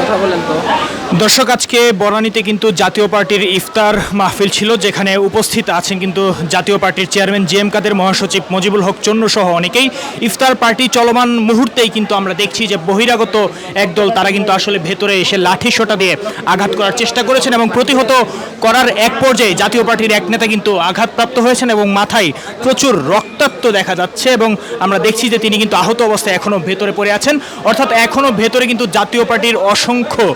কথা বলেন তো। দর্শক, আজকে বরানীতে কিন্তু জাতীয় পার্টির ইফতার মাহফিল ছিল, যেখানে উপস্থিত আছেন কিন্তু জাতীয় পার্টির চেয়ারম্যান জি এম কাদের, মহাসচিব মজিবুল হক চন্ন সহ অনেকেই। ইফতার পার্টি চলমান মুহূর্তেই কিন্তু আমরা দেখছি যে বহিরাগত একদল, তারা কিন্তু আসলে ভেতরে এসে লাঠি সোটা দিয়ে আঘাত করার চেষ্টা করেছেন এবং প্রতিহত করার এক পর্যায়ে জাতীয় পার্টির এক নেতা কিন্তু আঘাতপ্রাপ্ত হয়েছেন এবং মাথায় প্রচুর রক্তাক্ত দেখা যাচ্ছে এবং আমরা দেখছি যে তিনি কিন্তু আহত অবস্থায় এখনও ভেতরে পড়ে আছেন। অর্থাৎ এখনও ভেতরে কিন্তু জাতীয় পার্টির অসংখ্য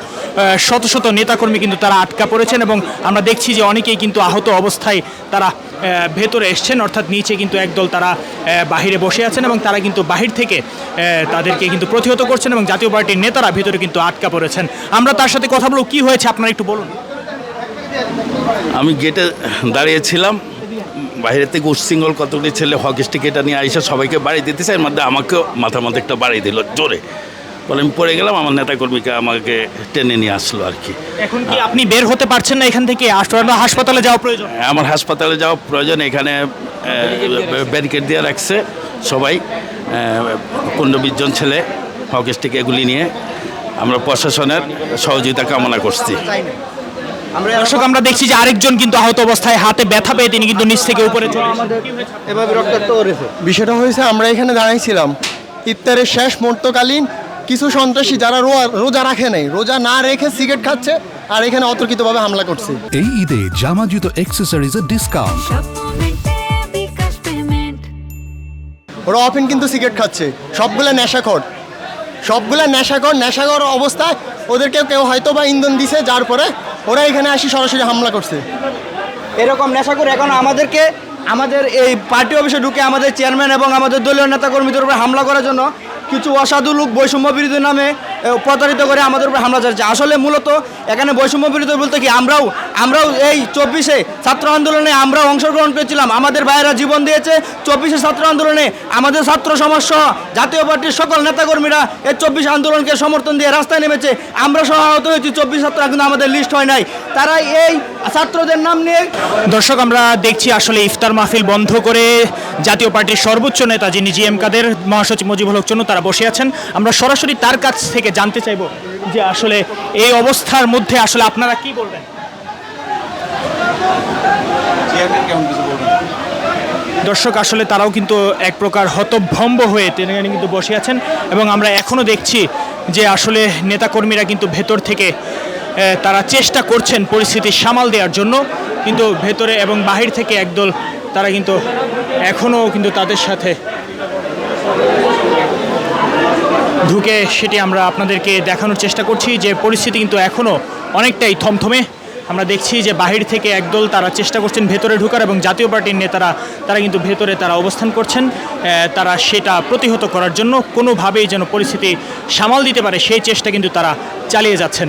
শত শত নেতাকর্মী কিন্তু তারা আটকা পড়েছেন এবং আমরা দেখছি যে অনেকেই কিন্তু আহত অবস্থায় তারা ভেতরে এসছেন, অর্থাৎ নিচে কিন্তু একদল তারা বাহিরে বসে আছেন এবং তারা কিন্তু বাহির থেকে তাদেরকে কিন্তু প্রতিহত করছেন এবং জাতীয় পার্টির নেতারা ভেতরে কিন্তু আটকা পড়েছেন। আমরা তার সাথে কথা বলব, কি হয়েছে আপনারা একটু বলুন। আমি গেটে দাঁড়িয়েছিলাম বাইরে থেকে উচ্ছৃঙ্খল কতগুলি ছেলে হকি স্টিক এটা নিয়ে আইসা সবাইকে বাড়ি দিতেছে, এর মধ্যে আমাকেও মাথার মধ্যে একটা বাড়ি দিল, জোরে। বলে আমি পড়ে গেলাম আমার নেতাকর্মীকে আমাকে টেনে নিয়ে আসলো আর কি। এখন কি আপনি বের হতে পারছেন না এখান থেকে? আসলে হাসপাতালে যাওয়া প্রয়োজন। আমার হাসপাতালে যাওয়া প্রয়োজন এখানে ব্যারিকেড দিয়ে রাখছে সবাই পনেরো বিশ জন ছেলে স্টিক এগুলি নিয়ে আমরা প্রশাসনের সহযোগিতা কামনা করছি। আমরা দর্শক আমরা দেখছি যে আরেকজন কিন্তু আহত অবস্থায় হাতে ব্যথা পেয়ে তিনি কিন্তু নিচ থেকে উপরে চলে এভাবে রক্তাক্ত বিষয়টা হয়েছে আমরা এখানে দাঁড়াইছিলাম। ইফতারের শেষ মুহূর্তকালীন কিছু সন্ত্রাসী যারা রোয়া- রোজা রাখে নাই রোজা না রেখে সিগারেট খাচ্ছে আর এখানে অতর্কিতভাবে হামলা করছে। এই ঈদে জামা জুতো অ্যাক্সেসরিজের ডিসকাউন্ট ওরা অফেন কিন্তু সিগারেট খাচ্ছে। সবগুলা নেশাখর। সবগুলা নেশাখর নেশাখর অবস্থায় ওদেরকে কেউ হয়তো বা ইন্ধন দিছে যার পরে ওরা এখানে আসি সরাসরি হামলা করছে। এরকম নেশা করে এখন আমাদেরকে আমাদের এই পার্টি অফিসে ঢুকে আমাদের চেয়ারম্যান এবং আমাদের দলীয় নেতাকর্মীদের উপরে হামলা করার জন্য কিছু অসাধু লোক বৈষম্য বিরোধী নামে প্রতারিত করে আমাদের উপরে হামলা চালাচ্ছে। আসলে মূলত এখানে বৈষম্য বিরোধী বলতে কি, আমরাও আমরাও এই চব্বিশে ছাত্র আন্দোলনে আমরাও অংশগ্রহণ করেছিলাম। আমাদের ভাইয়েরা জীবন দিয়েছে। চব্বিশে ছাত্র আন্দোলনে আমাদের ছাত্র সমাজ সহ জাতীয় পার্টির সকল নেতাকর্মীরা এই চব্বিশ আন্দোলনকে সমর্থন দিয়ে রাস্তায় নেমেছে। আমরা সহ আহত হয়েছি চব্বিশ ছাত্র, কিন্তু আমাদের লিস্ট হয় নাই। তারা এই ছাত্রদের নাম নিয়ে দর্শক, আমরা দেখছি আসলে ইফতার মাহফিল বন্ধ করে জাতীয় পার্টির সর্বোচ্চ নেতা যিনি জি এম কাদের মহাসচিব মুজিবুল হক তারা বসে আছেন। আমরা সরাসরি তার কাছ থেকে জানতে চাইব যে আসলে এই অবস্থার মধ্যে আসলে আপনারা কি বলবেন? দর্শক আসলে তারাও কিন্তু এক প্রকার হতভম্ব হয়ে তিনি কিন্তু বসে আছেন এবং আমরা এখনও দেখছি যে আসলে নেতাকর্মীরা কিন্তু ভেতর থেকে তারা চেষ্টা করছেন পরিস্থিতি সামাল দেওয়ার জন্য। কিন্তু ভেতরে এবং বাহির থেকে একদল তারা কিন্তু এখনও কিন্তু তাদের সাথে ঢুকে সেটি আমরা আপনাদেরকে দেখানোর চেষ্টা করছি যে পরিস্থিতি কিন্তু এখনও অনেকটাই থমথমে। আমরা দেখছি যে বাহির থেকে একদল তারা চেষ্টা করছেন ভেতরে ঢুকার এবং জাতীয় পার্টির নেতারা, তারা কিন্তু ভেতরে তারা অবস্থান করছেন তারা সেটা প্রতিহত করার জন্য কোনোভাবেই যেন পরিস্থিতি সামাল দিতে পারে সেই চেষ্টা কিন্তু তারা চালিয়ে যাচ্ছেন।